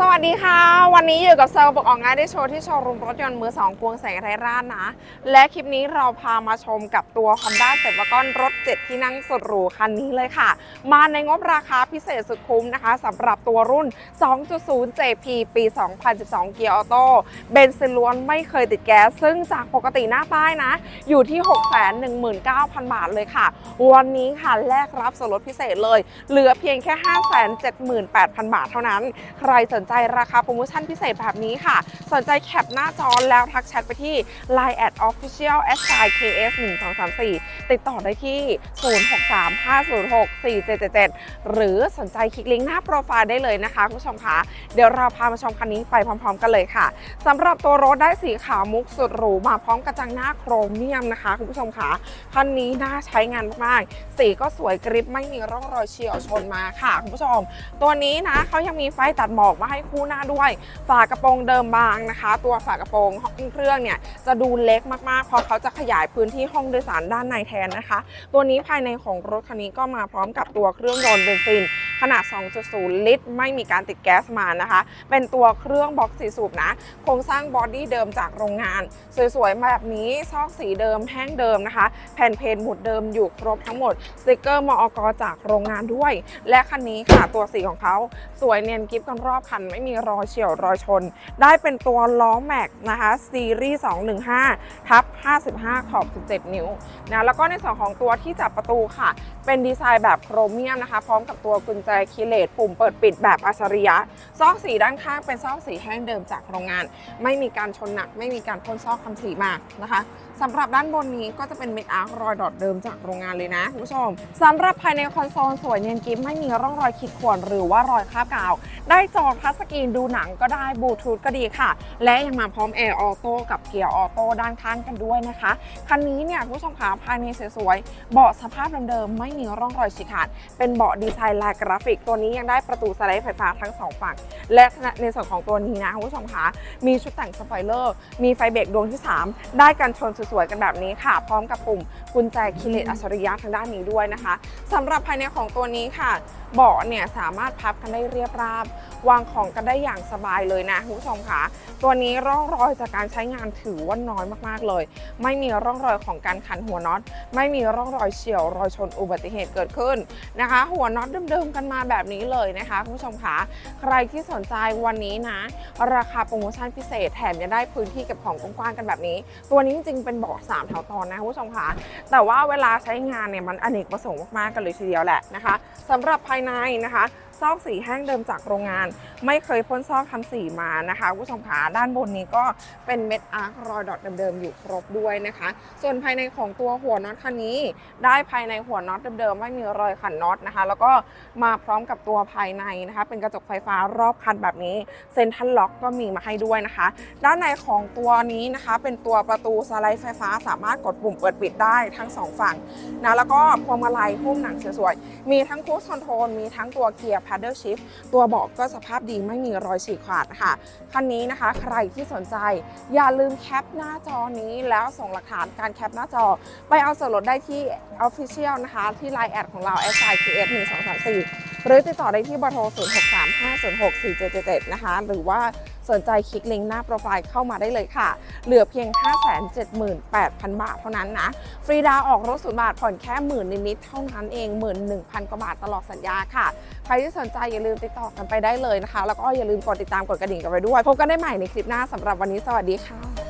สวัสดีค่ะ วันนี้อยู่กับเซลล์บอกออกงานได้โชว์ที่โชว์รูมรถยนต์มือสองกวงแสงไทยราชนะ และคลิปนี้เราพามาชมกับตัว Honda c e p a g o n รถ 7 ที่นั่งสุดหรูคันนี้เลยค่ะ มาในงบราคาพิเศษสุดคุ้มนะคะสำหรับตัวรุ่น 2.0 JP ปี 2012 เกียร์ออโต้เบนซินล้วนไม่เคยติดแก๊ส ซึ่งจากปกติหน้าป้ายนะ อยู่ที่ 619,000 บาทเลยค่ะ วันนี้ค่ะแลกรับส่วนลดพิเศษเลย เหลือเพียงแค่ 578,000 บาทเท่านั้น ใครสนนใจราคาโปรโมชั่นพิเศษแบบนี้ค่ะ สนใจแคปหน้าจอแล้วทักแชทไปที่ Line at official s i ks 1 2 3 4 ติดต่อได้ที่ 0635064777 หรือสนใจคลิกลิงก์หน้าโปรไฟล์ได้เลยนะคะคุณผู้ชมคะเดี๋ยวเราพามาชมคันนี้ไปพร้อม ๆ กันเลยค่ะสำหรับตัวรถได้สีขาวมุกสุดหรูมาพร้อมกระจังหน้าโครเมียมนะคะคุณผู้ชมคะคันนี้น่าใช้งานมากๆสีก็สวยกริบไม่มีร่องรอยเฉียวชนมาค่ะคุณผู้ชม ตัวนี้นะเขายังมีไฟตัดหมอกมาให้คู่หน้าด้วย ฝากระโปรงเดิมบางนะคะ ตัวฝากระโปรงห้องเครื่องเนี่ยจะดูเล็กมากๆ เพราะเขาจะขยายพื้นที่ห้องโดยสารด้านในแทนนะคะ ตัวนี้ภายในของรถคันนี้ก็มาพร้อมกับตัวเครื่องยนต์เบนซิน ขนาด 2.0 ลิตร ไม่มีการติดแก๊สมานะคะ เป็นตัวเครื่องบล็อกสีสูบนะ โครงสร้างบอดี้เดิมจากโรงงาน สวยๆมาแบบนี้ ซอกสีเดิมแห้งเดิมนะคะ แผ่นเพนหมุดเดิมอยู่ครบทั้งหมด สติกเกอร์มอกจากโรงงานด้วย และคันนี้ค่ะตัวสีของเขาสวยเนียนกริฟกันรอบคันไม่มีรอยเฉียวรอยชน ได้เป็นตัวล้อแม็กนะคะซีรีส์215ทับ55 ขอบ 17 นิ้วนะแล้วก็ในส่วนของตัวที่จับประตูค่ะ เป็นดีไซน์แบบโครเมียมนะคะ พร้อมกับตัวกุญแจคีเลสปุ่มเปิดปิดแบบอัจฉริยะ ซอกสีด้านข้างเป็นซอกสีแห้งเดิมจากโรงงาน ไม่มีการชนหนัก ไม่มีการพ่นซอกคำสีมานะคะสำหรับด้านบนนี้ก็จะเป็นเม็ดอาร์ครอยดอทเดิมจากโรงงานเลยนะคุณผู้ชมสำหรับภายในคอนโซลสวยเนียนกิฟไม่มีร่องรอยขีดข่วนหรือว่ารอยคราบกาว ได้จอทัชสกรีนดูหนังก็ได้บลูทูธก็ดีค่ะ และยังมาพร้อมแอร์ออโต้กับเกียร์ออโต้ด้านข้างกันด้วยนะคะ คันนี้เนี่ยคุณผู้ชมคะภายในสวยๆเบาะสภาพเดิมๆไม่มีร่องรอยฉีกขาด เป็นเบาะดีไซน์ลายกระาฟิก ตัวนี้ยังได้ประตูสไลด์ไฟฟ้าทั้งสองฝั่ง และในส่วนของตัวนี้นะคุณผู้ชมคะมีชุดแต่งสปอยเลอร์ มีไฟเบรกดวงที่ 3 ได้กันชนสวยๆกันแบบนี้ค่ะ พร้อมกับปุ่มกุญแจคีย์เลสอัจฉริยะทางด้านนี้ด้วยนะคะสำหรับภายในของตัวนี้ค่ะ เบาะเนี่ยสามารถพับกันได้เรียบราบ วางของกันได้อย่างสบายเลยนะคุณผู้ชมคะตัวนี้ร่องรอยจากการใช้งานถือว่าน้อยมากๆเลย ไม่มีร่องรอยของการขันหัวน็อต ไม่มีร่องรอยเฉียวรอยชนอุบัติเหตุเกิดขึ้นนะคะ หัวน็อตเดิมๆกันมาแบบนี้เลยนะคะคุณผู้ชมคะใครที่สนใจวันนี้นะ ราคาโปรโมชั่นพิเศษแถมยังได้พื้นที่เก็บของกว้างๆกันแบบนี้ ตัวนี้จริงๆเป็นเบาะสามแถวตอนนะคุณผู้ชมคะแต่ว่าเวลาใช้งานเนี่ยมันอเนกประสงค์มากๆกันเลยทีเดียวแหละนะคะสำหรับภายายนะคะ ซอกสีแห้งเดิมจากโรงงาน ไม่เคยพ่นซอกทำสีมานะคะคุณผู้ชมขาด้านบนนี้ก็เป็นเม็ดอาร์ครอยดอทเดิมๆอยู่ครบด้วยนะคะ ส่วนภายในของตัวหัวน็อตคันนี้ ได้ภายในหัวน็อตเดิมๆไม่มีรอยขันน็อตนะคะ แล้วก็มาพร้อมกับตัวภายในนะคะ เป็นกระจกไฟฟ้ารอบคันแบบนี้เซ็นทรัลล็อกก็มีมาให้ด้วยนะคะ ด้านในของตัวนี้นะคะเป็นตัวประตูสไลด์ไฟฟ้าสามารถกดปุ่มเปิดปิดได้ทั้งสองฝั่งนะแล้วก็พวงมาลัยหุ้มหนังสวยๆมีทั้งคูสคอนโทรลมีทั้งตัวเกียร์ paddle shift ตัวเบาะก็สภาพดีไม่มีรอยฉีกขาดค่ะ คันนี้นะคะใครที่สนใจอย่าลืมแคปหน้าจอนี้แล้วส่งหลักฐานการแคปหน้าจอ ไปเอาส่วนลดได้ที่ Official นะคะ ที่ Line แอดของเรา s i k s 1 2 3 4หรือติดต่อได้ที่เบอร์โทร 0 6 3 5 0 6 4 7 7นะคะ หรือว่า สนใจคลิกลิงก์หน้าโปรไฟล์เข้ามาได้เลยค่ะ เหลือเพียง 578,000 บาทเท่านั้นนะ ฟรีดาวออกรถศูนย์บาทผ่อนแค่หมื่นนิดๆเท่านั้นเอง 11,000 กว่าบาทตลอดสัญญาค่ะ ใครที่สนใจอย่าลืมติดต่อกันไปได้เลยนะคะ แล้วก็อย่าลืมกดติดตามกดกระดิ่งกันไปด้วย พบกันได้ใหม่ในคลิปหน้าสำหรับวันนี้สวัสดีค่ะ